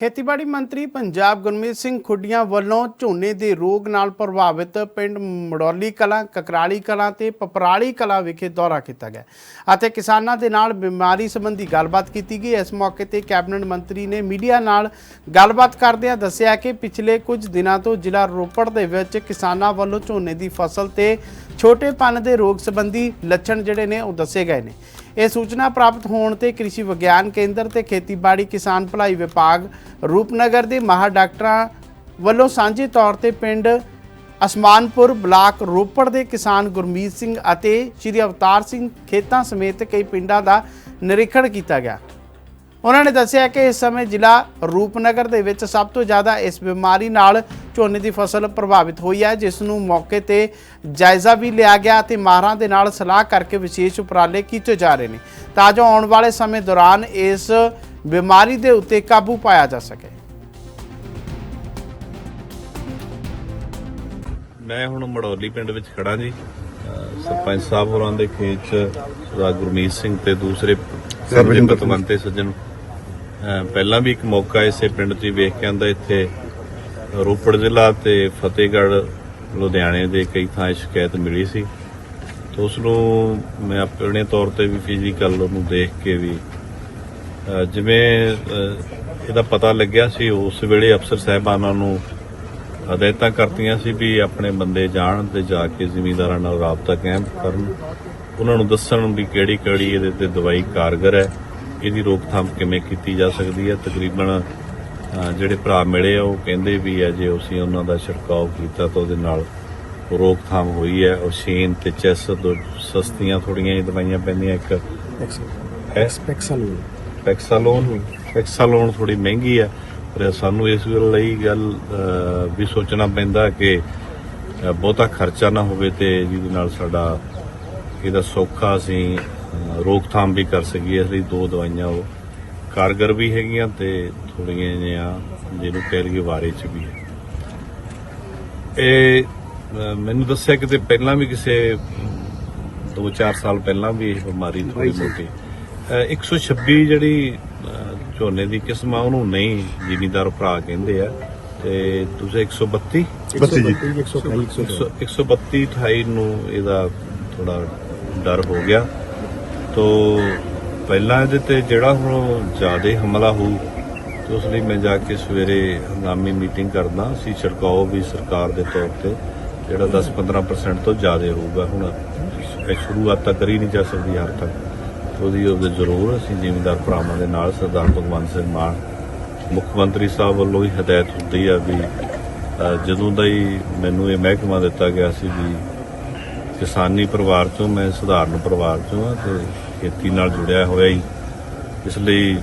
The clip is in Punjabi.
ਖੇਤੀਬਾੜੀ ਮੰਤਰੀ ਪੰਜਾਬ ਗੁਰਮੀਤ ਸਿੰਘ ਖੁੱਡੀਆਂ ਵੱਲੋਂ ਝੋਨੇ ਦੇ ਰੋਗ ਨਾਲ ਪ੍ਰਭਾਵਿਤ ਪਿੰਡ ਮੜੌਲੀ ਕਲਾਂ, ਕਕਰਾਲੀ ਕਲਾਂ ਤੇ ਪਪਰਾਲੀ ਕਲਾਂ ਵਿਖੇ ਦੌਰਾ ਕੀਤਾ ਗਿਆ ਅਤੇ ਕਿਸਾਨਾਂ ਦੇ ਨਾਲ ਬਿਮਾਰੀ ਸੰਬੰਧੀ ਗੱਲਬਾਤ ਕੀਤੀ ਗਈ। ਇਸ ਮੌਕੇ ਤੇ ਕੈਬਨਿਟ ਮੰਤਰੀ ਨੇ ਮੀਡੀਆ ਨਾਲ ਗੱਲਬਾਤ ਕਰਦਿਆਂ ਦੱਸਿਆ ਕਿ ਪਿਛਲੇ ਕੁਝ ਦਿਨਾਂ ਤੋਂ ਜ਼ਿਲ੍ਹਾ ਰੋਪੜ ਦੇ ਵਿੱਚ ਕਿਸਾਨਾਂ ਵੱਲੋਂ ਝੋਨੇ ਦੀ ਫਸਲ ਤੇ ਛੋਟੇਪਨ ਦੇ ਰੋਗ ਸੰਬੰਧੀ ਲੱਛਣ ਜਿਹੜੇ ਨੇ ਉਹ ਦੱਸੇ ਗਏ ਨੇ। ਇਹ ਸੂਚਨਾ ਪ੍ਰਾਪਤ ਹੋਣ ਤੇ ਕ੍ਰਿਸ਼ੀ ਵਿਗਿਆਨ ਕੇਂਦਰ ਤੇ ਖੇਤੀਬਾੜੀ ਕਿਸਾਨ ਭਲਾਈ ਵਿਭਾਗ ਰੂਪਨਗਰ ਦੇ ਮਾਹਰ ਡਾਕਟਰਾਂ ਵੱਲੋਂ ਸਾਂਝੇ ਤੌਰ ਤੇ ਪਿੰਡ ਅਸਮਾਨਪੁਰ ਬਲਾਕ ਰੋਪੜ ਦੇ ਕਿਸਾਨ ਗੁਰਮੀਤ ਸਿੰਘ ਅਤੇ ਸ਼੍ਰੀ ਅਵਤਾਰ ਸਿੰਘ ਖੇਤਾਂ ਸਮੇਤ ਕਈ ਪਿੰਡਾਂ ਦਾ ਨਿਰੀਖਣ ਕੀਤਾ ਗਿਆ। ਉਹਨਾਂ ਨੇ ਦੱਸਿਆ ਕਿ ਇਸ ਸਮੇਂ ਜ਼ਿਲ੍ਹਾ ਰੂਪਨਗਰ ਦੇ ਵਿੱਚ ਸਭ ਤੋਂ ਜ਼ਿਆਦਾ ਇਸ ਬਿਮਾਰੀ ਨਾਲ ਝੋਨੇ ਦੀ ਫਸਲ ਪ੍ਰਭਾਵਿਤ ਹੋਈ ਹੈ ਜਿਸ ਨੂੰ ਮੌਕੇ ਤੇ ਜਾਇਜ਼ਾ ਵੀ ਲਿਆ ਗਿਆ ਤੇ ਮਾਹਰਾਂ ਦੇ ਨਾਲ ਸਲਾਹ ਕਰਕੇ ਵਿਸ਼ੇਸ਼ ਉਪਰਾਲੇ ਕੀਤੇ ਜਾ ਰਹੇ ਨੇ। ਤਾਂ ਜੋ ਆਉਣ ਵਾਲੇ ਸਮੇਂ ਦੌਰਾਨ ਇਸ ਬਿਮਾਰੀ ਦੇ ਉੱਤੇ ਕਾਬੂ ਪਾਇਆ ਜਾ ਸਕੇ। ਮੈਂ ਹੁਣ ਮੜੌਲੀ ਪਿੰਡ ਵਿੱਚ ਖੜਾ ਜੀ। ਸਰਪੰਚ ਸਾਹਿਬ ਹੋਰਾਂ ਦੇ ਖੇਤ ਚ ਸਰਦਾਰ ਗੁਰਮੀਤ ਸਿੰਘ ਤੇ ਦੂਸਰੇ ਸਰਜਨ ਪਤਵੰਤੇ ਸੱਜਣ ਪਹਿਲਾਂ ਵੀ ਇੱਕ ਮੌਕਾ ਇਸੇ ਪਿੰਡ 'ਚ ਵੇਖ ਕੇ ਆਂਦਾ ਇੱਥੇ ਰੋਪੜ ਜ਼ਿਲ੍ਹਾ ਤੇ ਫਤਿਹਗੜ੍ਹ, ਲੁਧਿਆਣੇ ਦੇ ਕਈ ਥਾਂ ਸ਼ਿਕਾਇਤ ਮਿਲੀ ਸੀ। ਤੇ ਉਸ ਨੂੰ ਮੈਂ ਆਪਣੇ ਤੌਰ ਤੇ ਵੀ ਫਿਜ਼ੀਕਲ ਨੂੰ ਦੇਖ ਕੇ ਵੀ ਜਿਵੇਂ ਇਹਦਾ ਪਤਾ ਲੱਗਿਆ ਸੀ, ਉਸ ਵੇਲੇ ਅਫਸਰ ਸਾਹਿਬਾਨਾਂ ਨੂੰ ਹਦਾਇਤਾਂ ਕਰਤੀਆਂ ਸੀ ਵੀ ਆਪਣੇ ਬੰਦੇ ਜਾਣ ਤੇ ਜਾ ਕੇ ਜ਼ਿਮੀਂਦਾਰਾਂ ਨਾਲ ਰਾਬਤਾ ਕਾਇਮ ਕਰਨ। ਉਹਨਾਂ ਨੂੰ ਦੱਸਣ ਵੀ ਕਿਹੜੀ ਕਿਹੜੀ ਇਹਦੇ ਤੇ ਦਵਾਈ ਕਾਰਗਰ ਹੈ। ਇਹਦੀ ਰੋਕਥਾਮ ਕਿਵੇਂ ਕੀਤੀ ਜਾ ਸਕਦੀ ਹੈ? ਤਕਰੀਬਨ ਜਿਹੜੇ ਭਰਾ ਮਿਲੇ ਆ ਉਹ ਕਹਿੰਦੇ ਵੀ ਹੈ ਜੇ ਅਸੀਂ ਉਹਨਾਂ ਦਾ ਛਿੜਕਾਅ ਕੀਤਾ ਤਾਂ ਉਹਦੇ ਨਾਲ ਰੋਕਥਾਮ ਹੋਈ ਹੈ। ਉਹ ਸ਼ੇਨ ਤੇ ਚੈਸ ਦੋ ਸਸਤੀਆਂ ਥੋੜੀਆਂ ਹੀ ਦਵਾਈਆਂ ਪੈਂਦੀਆਂ ਇੱਕ ਐਕਸਪੈਕਸਲ ਪੈਕਸਾਲੋਨ ਪੈਕਸਾਲੋਨ ਥੋੜੀ ਮਹਿੰਗੀ ਹੈ ਪਰ ਸਾਨੂੰ ਇਸ ਗੱਲ ਲਈ ਗੱਲ ਵੀ ਸੋਚਣਾ ਪੈਂਦਾ ਕਿ ਬਹੁਤਾ ਖਰਚਾ ਨਾ ਹੋਵੇ ਤੇ ਜਿਹਦੇ ਨਾਲ ਸਾਡਾ ਇਹਦਾ ਸੌਖਾ ਅਸੀਂ ਰੋਕਥਾਮ ਵੀ ਕਰ ਸਕੀਏ ਇਸ ਲਈ ਦੋ ਦਵਾਈਆਂ ਉਹ। ਕਾਰਗਰ ਵੀ ਹੈਗੀਆਂ ਤੇ ਥੋੜੀਆਂ ਜਿਹੀਆਂ ਜਿਹਨੂੰ ਕਹਿ ਲਈਏ ਵਾਰੇ ਚ ਵੀ ਹੈ ਇਹ ਮੈਨੂੰ ਦੱਸਿਆ ਕਿ ਤੇ ਪਹਿਲਾਂ ਵੀ ਕਿਸੇ 2-4 ਸਾਲ ਪਹਿਲਾਂ ਵੀ ਇਹ ਬਿਮਾਰੀ ਥੋੜੀ ਮੋਟੀ। ਅਹ 126 ਜਿਹੜੀ ਝੋਨੇ ਦੀ ਕਿਸਮ ਆ ਉਹਨੂੰ ਨਹੀਂ ਜ਼ਿਮੀਦਾਰ ਭਰਾ ਕਹਿੰਦੇ ਆ। ਤੇ ਤੁਸੀਂ 132 ਬੱਤੀ? ਜੀ। 128 100 132 28 ਨੂੰ ਇਹਦਾ ਥੋੜਾ ਡਰ ਹੋ ਗਿਆ। ਤੋ ਪਹਿਲਾਂ ਇਹਦੇ ਤੇ ਜਿਹੜਾ ਹੁਣ ਜ਼ਿਆਦਾ ਹਮਲਾ ਹੋਊ, ਤੇ ਉਸ ਲਈ ਮੈਂ ਜਾ ਕੇ ਸਵੇਰੇ ਹੰਗਾਮੀ ਮੀਟਿੰਗ ਕਰਦਾ। ਅਸੀਂ ਛਿੜਕਾਓ ਵੀ ਸਰਕਾਰ ਦੇ ਤੌਰ ਤੇ, ਜਿਹੜਾ 10-15% ਤੋਂ ਜ਼ਿਆਦਾ ਹੋਊਗਾ ਹੁਣ। ਸ਼ੁਰੂਆਤ ਤਾਂ ਕਰੀ ਨਹੀਂ ਜਾ ਸਕਦੀ ਹਰ ਤੱਕ। ਉਹਦੀ ਉਹਦੇ ਜ਼ਰੂਰ ਅਸੀਂ ਜ਼ਿਮੀਂਦਾਰ ਭਰਾਵਾਂ ਦੇ ਨਾਲ ਸਰਦਾਰ ਭਗਵੰਤ ਸਿੰਘ ਮਾਨ, ਮੁੱਖ ਮੰਤਰੀ ਸਾਹਿਬ ਵੱਲੋਂ ਹੀ ਹਦਾਇਤ ਹੁੰਦੀ ਆ ਵੀ ਜਦੋਂ ਦਾ ਹੀ ਮੈਨੂੰ ਇਹ ਮਹਿਕਮਾ ਦਿੱਤਾ ਗਿਆ ਸੀ ਵੀ ਕਿਸਾਨੀ ਪਰਿਵਾਰ ਚੋਂ, ਮੈਂ ਸਧਾਰਨ ਪਰਿਵਾਰ ਚੋਂ ਆ ਤੇ ਖੇਤੀ ਨਾਲ ਜੁੜਿਆ ਹੋਇਆ ਹੀ। ਇਸ ਲਈ